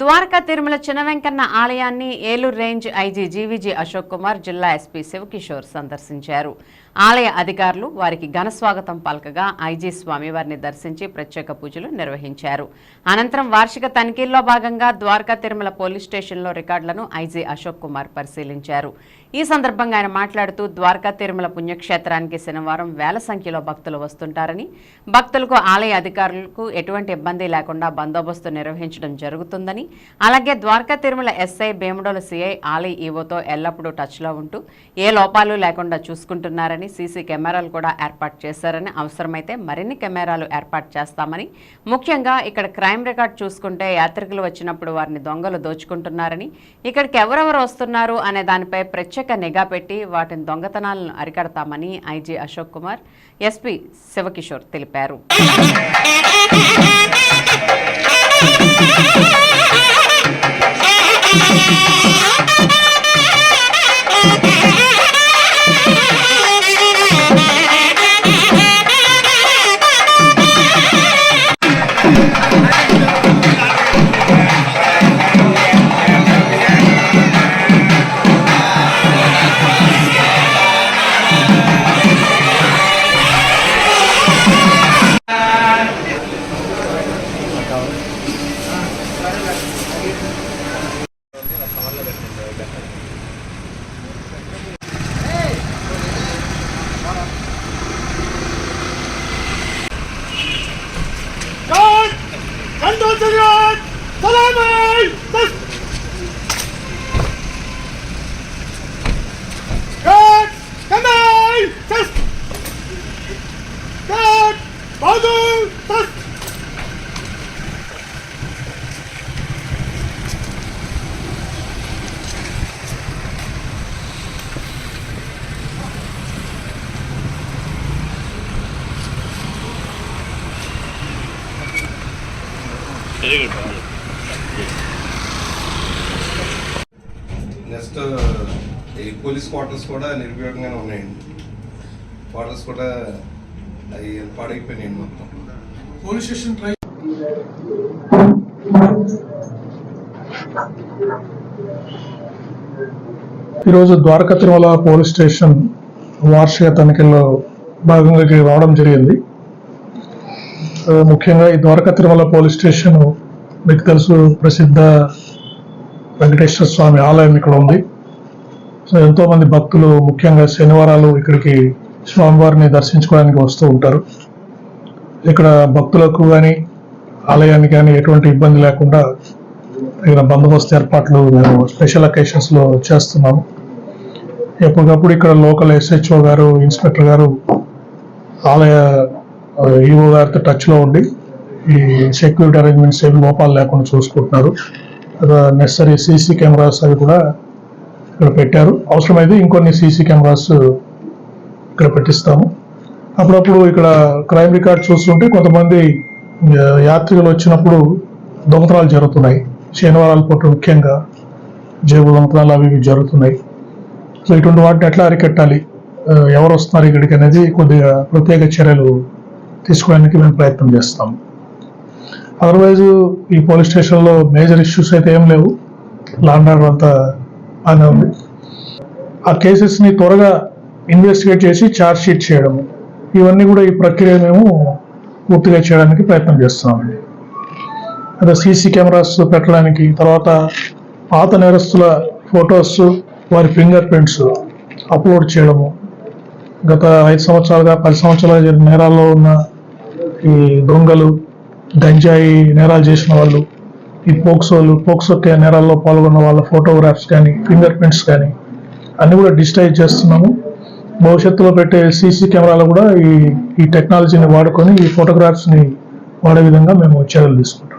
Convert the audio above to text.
ద్వారకా తిరుమల చినవెంకన్న ఆలయాన్ని Eluru range IG GVG Ashok Kumar జిల్లా SP Shiva Kishore సందర్శించారు. ఆలయ అధికారులు వారికి ఘన స్వాగతం పలకగా ఐజీ స్వామివారిని దర్శించి ప్రత్యేక పూజలు నిర్వహించారు. అనంతరం వార్షిక తనిఖీల్లో భాగంగా ద్వారకా తిరుమల పోలీస్ స్టేషన్లో రికార్డులను ఐజీ అశోక్ కుమార్ పరిశీలించారు. ఈ సందర్భంగా ఆయన మాట్లాడుతూ ద్వారకా తిరుమల పుణ్యక్షేత్రానికి శనివారం వేల సంఖ్యలో భక్తులు వస్తుంటారని భక్తులకు ఆలయ అధికారులకు ఎటువంటి ఇబ్బంది లేకుండా బందోబస్తు నిర్వహించడం జరుగుతుందని అలాగే ద్వారకా తిరుమల ఎస్ఐ భీమడోలు సిఐ ఆలయ ఈవోతో ఎల్లప్పుడూ టచ్లో ఉంటూ ఏ లోపాలు లేకుండా చూసుకుంటున్నారని సీసీ కెమెరాలు కూడా ఏర్పాటు చేశారని అవసరమైతే మరిన్ని కెమెరాలు ఏర్పాటు చేస్తామని ముఖ్యంగా ఇక్కడ క్రైమ్ రికార్డ్ చూసుకుంటే యాత్రికులు వచ్చినప్పుడు వారిని దొంగలు దోచుకుంటున్నారని ఇక్కడికి ఎవరెవరు వస్తున్నారు అనే దానిపై ప్రత్యేక నిఘా పెట్టి వాటిని దొంగతనాలను అరికడతామని ఐజీ అశోక్ కుమార్ ఎస్పీ శివకిషోర్ తెలిపారు. 천천히해야 할. నెక్స్ట్ ఈ పోలీస్ క్వార్టర్స్ కూడా నిరుపయోగంగానే ఉన్నాయండి. క్వార్టర్స్ కూడా అవి పాడైపోయినాయండి మొత్తం. పోలీస్ స్టేషన్ ట్రై ఈరోజు ద్వారకా తిరుమల పోలీస్ స్టేషన్ వార్షిక తనిఖీల్లో భాగంగా రావడం జరిగింది. ముఖ్యంగా ఈ ద్వారకా తిరుమల పోలీస్ స్టేషన్ మీకు తెలుసు ప్రసిద్ధ వెంకటేశ్వర స్వామి ఆలయం ఇక్కడ ఉంది. సో ఎంతో మంది భక్తులు ముఖ్యంగా శనివారాలు ఇక్కడికి స్వామివారిని దర్శించుకోవడానికి వస్తూ ఉంటారు. ఇక్కడ భక్తులకు కానీ ఆలయానికి కానీ ఎటువంటి ఇబ్బంది లేకుండా ఇక్కడ బందోబస్తు ఏర్పాట్లు మేము స్పెషల్ అకేషన్స్లో చేస్తున్నాము. ఎప్పటికప్పుడు ఇక్కడ లోకల్ ఎస్హెచ్ఓ గారు ఇన్స్పెక్టర్ గారు ఆలయ ఈఓ గారితో టచ్లో ఉండి ఈ సెక్యూరిటీ అరేంజ్మెంట్స్ ఏమి లోపాలు లేకుండా చూసుకుంటున్నారు. నెసరీ సీసీ కెమెరాస్ అవి కూడా ఇక్కడ పెట్టారు. అవసరమైతే ఇంకొన్ని సీసీ కెమెరాస్ ఇక్కడ పెట్టిస్తాము. అప్పుడప్పుడు ఇక్కడ క్రైమ్ రికార్డ్ చూస్తుంటే కొంతమంది యాత్రికులు వచ్చినప్పుడు దొంగతనాలు జరుగుతున్నాయి. శనివారాల పూట ముఖ్యంగా జేబు దొంగతనాలు అవి ఇవి జరుగుతున్నాయి. సో ఇటువంటి వాటిని ఎట్లా అరికట్టాలి? ఎవరు వస్తున్నారు ఇక్కడికి అనేది కొద్దిగా ప్రత్యేక చర్యలు తీసుకోవడానికి మేము ప్రయత్నం చేస్తాం. అదర్వైజ్ ఈ పోలీస్ స్టేషన్లో మేజర్ ఇష్యూస్ అయితే ఏం లేవు. లాండ్ ఆర్డర్ అంతా బాగానే ఉంది. ఆ కేసెస్ని త్వరగా ఇన్వెస్టిగేట్ చేసి ఛార్జ్ షీట్ చేయడం ఇవన్నీ కూడా ఈ ప్రక్రియ మేము పూర్తిగా చేయడానికి ప్రయత్నం చేస్తున్నామండి అదే సీసీ కెమెరాస్ పెట్టడానికి తర్వాత పాత నేరస్తుల ఫొటోస్ వారి ఫింగర్ ప్రింట్స్ అప్లోడ్ చేయడము. గత ఐదు సంవత్సరాలుగా పది సంవత్సరాలుగా జరిగిన నేరాల్లో ఉన్న ఈ దొంగలు గంజాయి నేరాలు చేసిన వాళ్ళు ఈ పోక్సోలు పోక్సో నేరాల్లో పాల్గొన్న వాళ్ళ ఫోటోగ్రాఫ్స్ కానీ ఫింగర్ ప్రింట్స్ కానీ అన్ని కూడా డిజిటైజ్ చేస్తున్నాము. భవిష్యత్తులో పెట్టే సీసీ కెమెరాలు కూడా ఈ ఈ టెక్నాలజీని వాడుకొని ఈ ఫోటోగ్రాఫ్స్ని వాడే విధంగా మేము చర్యలు తీసుకుంటాం